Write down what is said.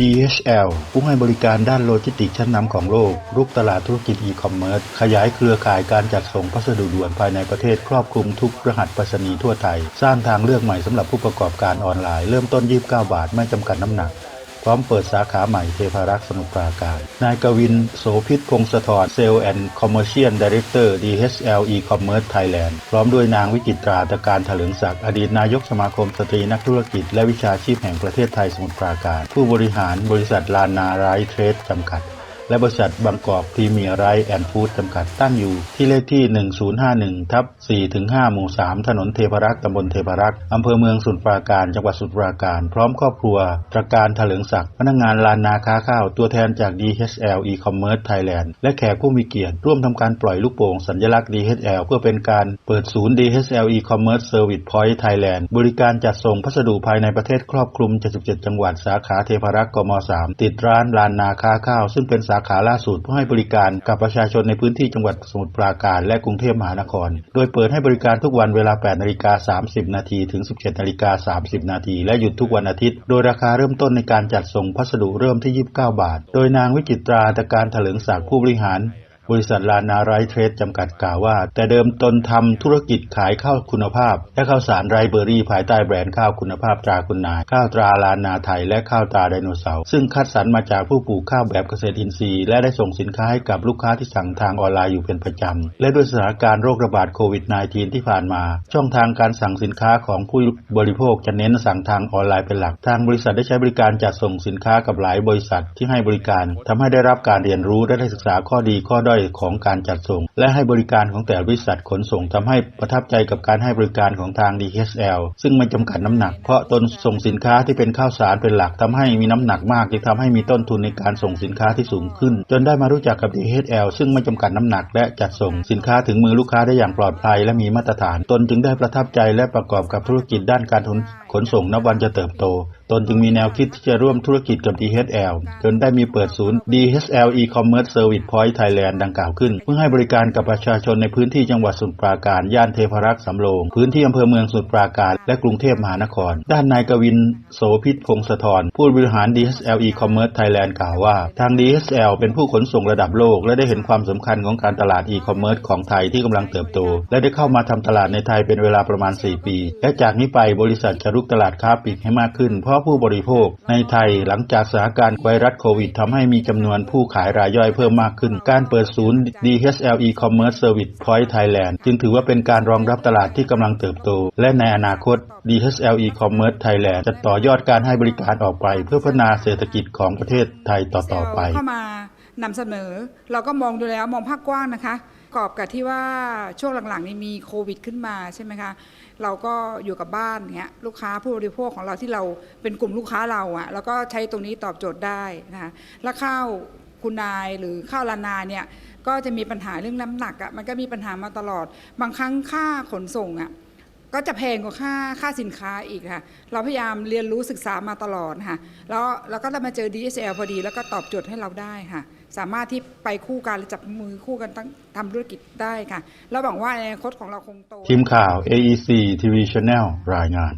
DHL ผู้ให้บริการด้านโลจิสติกส์ชั้นนำของโลกรุกตลาดธุรกิจอีคอมเมิร์ซขยายเครือข่ายการจัดส่งพัสดุด่วนภายในประเทศครอบคลุมทุกรหัสไปรษณีย์ทั่วไทย สร้างทางเลือกใหม่สำหรับผู้ประกอบการออนไลน์เริ่มต้น 29 บาทไม่จำกัดน้ำหนัก พร้อมเปิดสาขาใหม่เทพารักษ์สมุทรปราการ นายกวิน โสพิษพงศธรเซลล์แอนด์คอมเมอร์เชียลดีเรคเตอร์ DHL E-commerce Thailand พร้อมด้วยนางวิจิตราตะการถลึงศักดิ์อดีตนายกสมาคมสตรีนักธุรกิจ และวิชาชีพแห่งประเทศไทยสมุทรปราการ ผู้บริหารบริษัทลานาไรเทรดจำกัด และบริษัทบางกอกพรีเมียร์ไรแอนด์ฟู้ดจำกัดตั้งอยู่ที่เลขที่ 1051 ทับ4-5หมู่ 3 ถนนเทพรักษ์ตำบลเทพรักษ์อำเภอเมืองสมุทรปราการ จังหวัดสมุทรปราการ พร้อมครอบครัว ตระการถลิงศักดิ์พนักงานลานนาค้าข้าว ตัวแทนจาก DHL E-commerce Thailand และแขกผู้มีเกียรติ ร่วมทำการปล่อยลูกโป่งสัญลักษณ์ DHL เพื่อเป็นการเปิดศูนย์ DHL E-commerce Service Point Thailand บริการจัดส่งพัสดุภายในประเทศครอบคลุม 77 จังหวัดสาขาเทพรักษ์กม 3 ติดร้านลานนาค้าข้าว ซึ่งเป็นสาขาล่าสุดเพื่อให้บริการกับประชาชนในพื้นที่จังหวัดสมุทรปราการและกรุงเทพมหานคร โดยเปิดให้บริการทุกวันเวลา 8 นาฬิกา 30 นาทีถึง 17 นาฬิกา 30 นาทีและหยุดทุกวันอาทิตย์ โดยราคาเริ่มต้นในการจัดส่งพัสดุเริ่มที่ 29 บาท โดยนางวิจิตราตะการถลิงศักดิ์ผู้บริหาร บริษัทลานาไรเทรดจำกัดกล่าวว่า แต่เดิมตนทำธุรกิจขายข้าวคุณภาพ และข้าวสารไรเบอรี่ ภายใต้แบรนด์ข้าวคุณภาพตราคุณนาย ข้าวตราลานาไทย และข้าวตราไดโนเสาร์ซึ่งคัดสรรมาจากผู้ปลูกข้าวแบบเกษตรอินทรีย์และได้ส่งสินค้าให้กับลูกค้าที่สั่งทางออนไลน์อยู่เป็นประจำและด้วยสถานการณ์โรคระบาดโควิด -19 ที่ผ่านมา ช่องทางการสั่งสินค้าของผู้บริโภคจะเน้นสั่งทางออนไลน์เป็นหลักทางบริษัทได้ใช้บริการจัดส่งสินค้ากับหลายบริษัทที่ให้บริการทำให้ได้รับการเรียนรู้และได้ศึกษาข้อดีข้อด้อยของการจัดส่ง และให้บริการของแต่บริษัทขนส่งทำให้ประทับใจกับการให้บริการของทาง DHL ซึ่งไม่จำกัดน้ำหนัก เพราะตนส่งสินค้าที่เป็นข้าวสารเป็นหลักทำให้มีน้ำหนักมากจึงทำให้มีต้นทุนในการส่งสินค้าที่สูงขึ้น จนได้มารู้จักกับ DHL ซึ่งไม่จำกัดน้ำหนักและจัดส่งสินค้าถึงมือลูกค้าได้อย่างปลอดภัย และมีมาตรฐาน ตนจึงได้ประทับใจและประกอบกับธุรกิจด้านการขนส่งนับวันจะเติบโต ตนจึงมีแนวคิดที่จะร่วมธุรกิจกับ DHL จนได้มีเปิดศูนย์ DHL E-commerce Service Point Thailand ดังกล่าวขึ้น เพื่อให้บริการกับประชาชนในพื้นที่จังหวัดสมุทรปราการย่านเทพรักษ์สำโรงพื้นที่อำเภอเมืองสมุทรปราการและกรุงเทพมหานคร ด้านนายกวินโสพิษพงศธรผู้บริหาร DHL E-commerce Thailand กล่าวว่า ทาง DHL เป็นผู้ขนส่งระดับโลก และได้เห็นความสำคัญของการตลาด E-commerce ของไทยที่กำลังเติบโต และได้เข้ามาทำตลาดในไทยเป็นเวลาประมาณ 4 ปี และจากนี้ไปบริษัทจะรุกตลาดค้าปลีกให้มากขึ้นเพราะผู้บริโภค ในไทยหลังจากสถานการณ์ไวรัสโควิดทำให้มีจำนวนผู้ขายรายย่อยเพิ่มมากขึ้น การเปิดศูนย์ DHL E-commerce Service Point Thailand จึงถือว่าเป็นการรองรับตลาดที่กำลังเติบโต และในอนาคต DHL E-commerce Thailand จะต่อยอดการให้บริการออกไป เพื่อพัฒนาเศรษฐกิจของประเทศไทยต่อๆไปเข้ามานำเสนอ เราก็มองดูแล้วมองภาพกว้างนะคะ กอบกับที่ว่าช่วงหลังๆนี้มีโควิดขึ้นมาใช่ไหมคะเราก็อยู่กับบ้านเงี้ยลูกค้าผู้บริโภคของเราที่เราเป็นกลุ่มลูกค้าเราอะแล้วก็ใช้ตรงนี้ตอบโจทย์ได้นะคะแล้วข้าวคุณนายหรือข้าวลานาเนี่ยก็จะมีปัญหาเรื่องน้ำหนักอะมันก็มีปัญหามาตลอด บางครั้งค่าขนส่งอะ ก็จะแพงกว่าค่าค่าสินค้าอีกค่ะ เราพยายามเรียนรู้ศึกษามาตลอดค่ะ แล้วเราก็ได้มาเจอ DSL พอดี แล้วก็ตอบโจทย์ให้เราได้ค่ะ สามารถที่ไปคู่กันหรือจับมือคู่กันตั้งทำธุรกิจได้ค่ะ แล้วหวังว่าในอนาคตของเราคงโต ทีมข่าว AEC TV Channel รายงาน